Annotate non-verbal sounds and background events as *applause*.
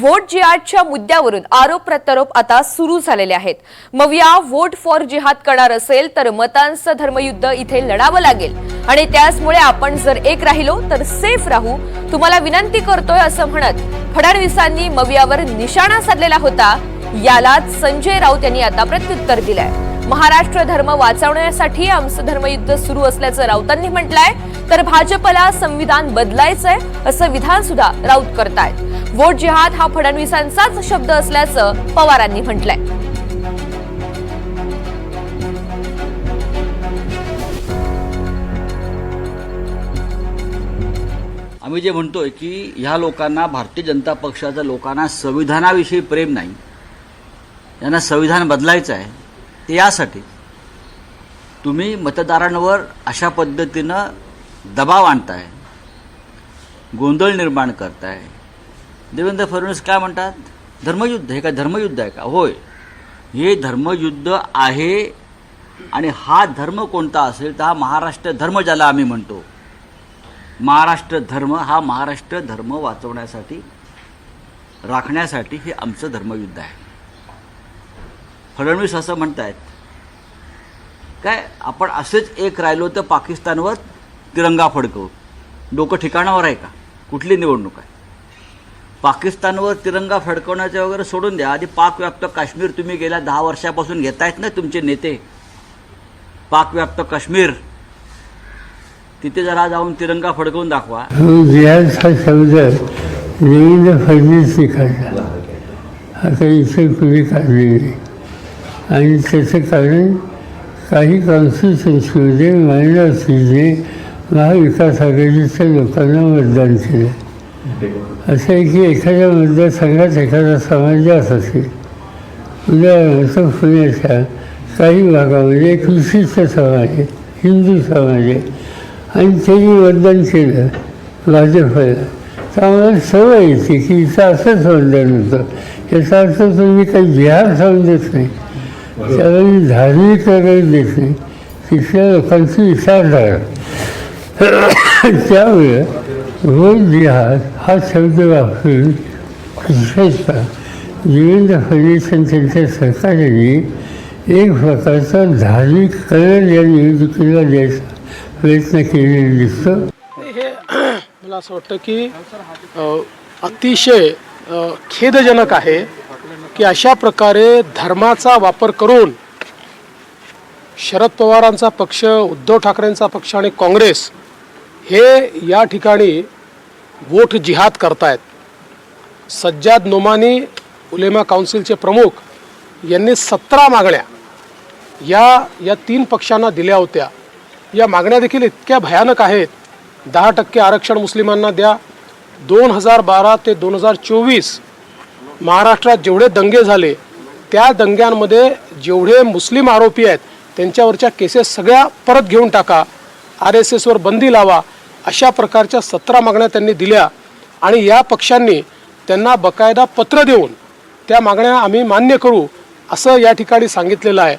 Vote जिहादच्या मुद्द्यावरून आरोप प्रत्यारोप आता सुरू झालेले आहेत. मविया व्होट फॉर जिहाद करणार असेल तर मतांचं धर्मयुद्ध इथे लढावं लागेल. आणि त्याचमुळे आपण जर एक राहिलो तर सेफ राहू. तुम्हाला विनंती करतोय असं म्हणत फडणवीसांनी मवियावर निशाणा साधलेला होता. यालाच संजय राऊत यांनी आता प्रत्युत्तर दिलंय. महाराष्ट्र धर्म वाचवण्यासाठी आमचं धर्मयुद्ध सुरू असल्याचं राऊतांनी म्हटलंय. तर भाजपला संविधान बदलायचंय असं विधान सुद्धा राऊत करतायत. वोट जिहाद हा फडणवीसांचाच शब्द असल्याचं पवारांनी म्हटलंय. आम्ही जे म्हणतोय की ह्या लोकांना भारतीय जनता पक्षाच्या लोकांना संविधानाविषयी प्रेम नाही. यांना संविधान बदलायचं आहे. ते यासाठी तुम्ही मतदारांवर अशा पद्धतीनं दबाव आणताय. गोंधळ निर्माण करताय. देवेंद्र फडणवीस काय म्हणतात? धर्मयुद्ध हे काय धर्मयुद्ध आहे का? होय. हे धर्मयुद्ध आहे आणि हा धर्म कोणता असेल तर हा महाराष्ट्र धर्म ज्याला आम्ही म्हणतो. महाराष्ट्र धर्म हा महाराष्ट्र धर्म वाचवण्यासाठी राखण्यासाठी हे आमचं धर्मयुद्ध आहे. फडणवीस असं म्हणतायत. काय आपण असेच एक राहिलो तर पाकिस्तानवर तिरंगा फडकवू. डोकं ठिकाणावर आहे का? कुठली निवडणूक आहे? पाकिस्तानवर तिरंगा फडकवण्याचं वगैरे सोडून द्या. आधी पाकव्याप्त काश्मीर तुम्ही गेल्या दहा वर्षापासून घेतायत ना तुमचे नेते. पाकव्याप्त काश्मीर. तिथे जरा जाऊन तिरंगा फडकवून दाखवा. जिहाद हा शब्द देवेंद्र फडणवीस काढला आता इतर कुणी आणि त्याचं कारण काही कॉन्स्टिट्युन्सीमध्ये मायनॉरिटीने महाविकास आघाडीच्या लोकांना मतदान केलं. असं आहे की एखाद्या म्हणजे मतदारसंघात एखादा समाजात असेल म्हणजे उदाहरणार्थ पुण्याच्या काही भागामध्ये म्हणजे एक विशिष्ट समाज आहे हिंदू समाज आहे आणि त्यांनी मतदान केलं भाजपला. तर आम्हाला सवय येते की इथं असंच मतदान होतं. याचा अर्थ तुम्ही काही बिहार समजत नाही. त्याला मी धार्मिक वगैरे देत नाही. तिथल्या लोकांची विचारधारा. *coughs* त्यामुळे रोज जिहाद हा शब्द वापरून विशेषतः देवेंद्र फडणवीस आणि त्यांच्या सरकारने एक प्रकारचा धार्मिक कलर या निवडणुकीला द्यायचा प्रयत्न केलेला दिसतो. हे *clears throat* मला असं वाटतं की अतिशय खेदजनक आहे की अशा प्रकारे धर्माचा वापर करून शरद पवारांचा पक्ष उद्धव ठाकरेंचा पक्ष आणि काँग्रेस हे या ठिकाणी वोट जिहाद करतायत. सज्जाद नोमानी उलेमा काउन्सिलचे प्रमुख यांनी सतरा मागण्या या या तीन पक्षांना दिल्या होत्या. या मागण्या देखील इतक्या भयानक आहेत. दहा टक्के आरक्षण मुस्लिमांना द्या. दोन हजार बारा ते दोन हजार चोवीस महाराष्ट्रात जेवढे दंगे झाले त्या दंग्यांमध्ये जेवढे मुस्लिम आरोपी आहेत त्यांच्यावरच्या केसेस सगळ्या परत घेऊन टाका. आर एस एसवर बंदी लावा. अशा प्रकारच्या सतरा मागण्या त्यांनी दिल्या आणि या पक्षांनी त्यांना बकायदा पत्र देऊन त्या मागण्या आम्ही मान्य करू असं या ठिकाणी सांगितलेलं आहे.